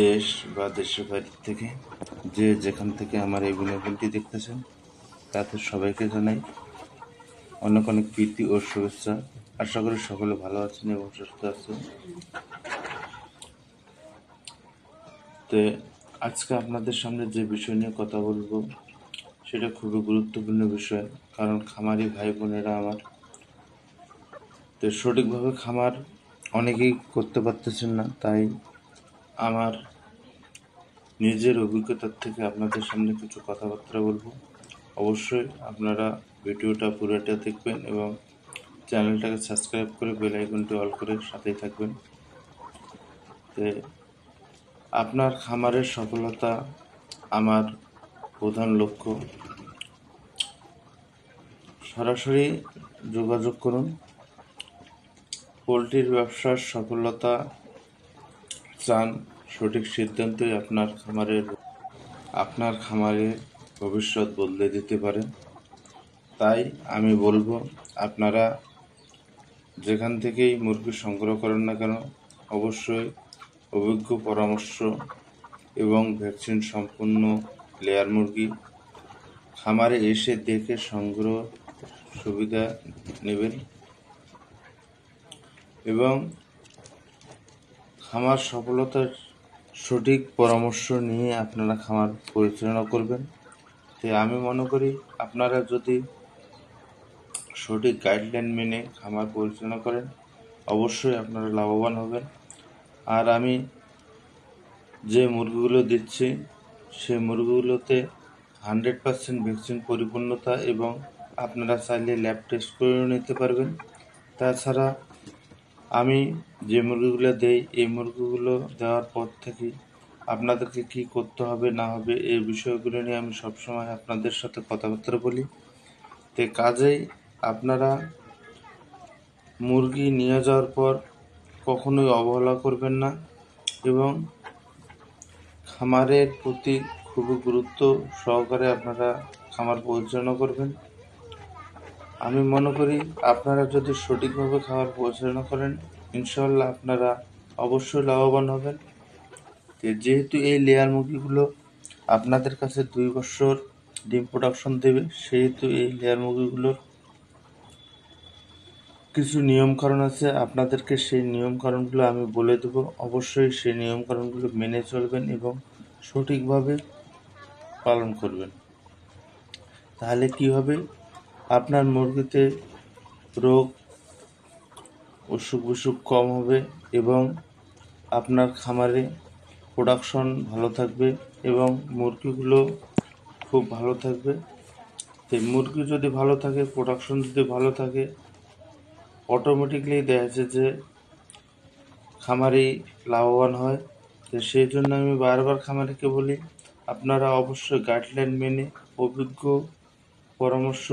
দেশ বা দেশের বাইরে থেকে যে যেখান থেকে আমার এই বিনোদনটি দেখতেছেন তাদের সবাইকে জানাই অনেক অনেক প্রীতি ও শুভেচ্ছা। আশা করি সকলে ভালো আছেন এবং সুস্থ আছেন। তো আজকে আপনাদের সামনে যে বিষয় নিয়ে কথা বলব, সেটা খুবই গুরুত্বপূর্ণ বিষয়, কারণ খামারি ভাই বোনেরা আমার। তো সঠিকভাবে খামার অনেকেই করতে পারতেছেন না, তাই আমার নিজের অভিজ্ঞতার থেকে আপনাদের সামনে কিছু কথাবার্তা বলব। অবশ্যই আপনারা ভিডিওটা পুরোটা দেখবেন এবং চ্যানেলটাকে সাবস্ক্রাইব করে বেল আইকনটি অল করে সাথেই থাকবেন। তো আপনার খামারের সফলতা আমার প্রধান লক্ষ্য। সরাসরি যোগাযোগ করুন। পোলট্রির ব্যবসার সফলতা চান সঠিক সিদ্ধান্তই আপনার খামারের আপনার খামারের ভবিষ্যৎ বদলে দিতে পারে। তাই আমি বলব, আপনারা যেখান থেকেই মুরগি সংগ্রহ করেন না কেন, অবশ্যই অভিজ্ঞ পরামর্শ এবং ভ্যাকসিন সম্পূর্ণ লেয়ার মুরগি খামারে এসে দেখে সংগ্রহ সুবিধা নেবেন এবং খামার সফলতার সঠিক পরামর্শ নিয়ে আপনারা খামার পরিচালনা করবেন। তাই আমি মনে করি আপনারা যদি সঠিক গাইডলাইন মেনে খামার পরিচালনা করেন, অবশ্যই আপনারা লাভবান হবেন। আর আমি যে মুরগিগুলো দিচ্ছি, সেই মুরগিগুলোতে হান্ড্রেড পার্সেন্ট ভ্যাকসিন পরিপূর্ণতা এবং আপনারা চাইলে ল্যাব টেস্ট করেও নিতে পারবেন। তাছাড়া আমি যে মুরগিগুলো দেই, এই মুরগিগুলো দেওয়ার পর থেকে আপনাদেরকে কি করতে হবে, না হবে, এই বিষয়গুলো নিয়ে আমি সবসময় আপনাদের সাথে কথাবার্তা বলি। তো কাজেই আপনারা মুরগি নিয়ে যাওয়ার পর কখনোই অবহেলা করবেন না এবং খামারের প্রতি খুবই গুরুত্ব সহকারে আপনারা খামার পরিচালনা করবেন। আমি মনে করি আপনারা যদি সঠিকভাবে খাবার পরিচালনা করেন ইনশাল্লাহ আপনারা অবশ্যই লাভবান হবেন। যেহেতু এই লেয়ার মুরগিগুলো আপনাদের কাছে দুই বছর ডিম প্রোডাকশন দেবে, সেহেতু এই লেয়ার মুরগিগুলোর কিছু নিয়মকানুন আছে। আপনাদেরকে সেই নিয়মকানুনগুলো আমি বলে দেব। অবশ্যই সেই নিয়মকানুনগুলো মেনে চলবেন এবং সঠিকভাবে পালন করবেন। তাহলে কি হবে? আপনার মুরগিতে রোগ, অসুখ বিসুখ কম হবে এবং আপনার খামারে প্রোডাকশন ভালো থাকবে এবং মুরগিগুলো খুব ভালো থাকবে। এই মুরগি যদি ভালো থাকে প্রোডাকশন যদি ভালো থাকে অটোমেটিকলি দেখা যাচ্ছে যে খামারি লাভবান হয়। তো সেই জন্য আমি বারবার খামারিকে বলি, আপনারা অবশ্যই গাইডলাইন মেনে অভিজ্ঞ পরামর্শ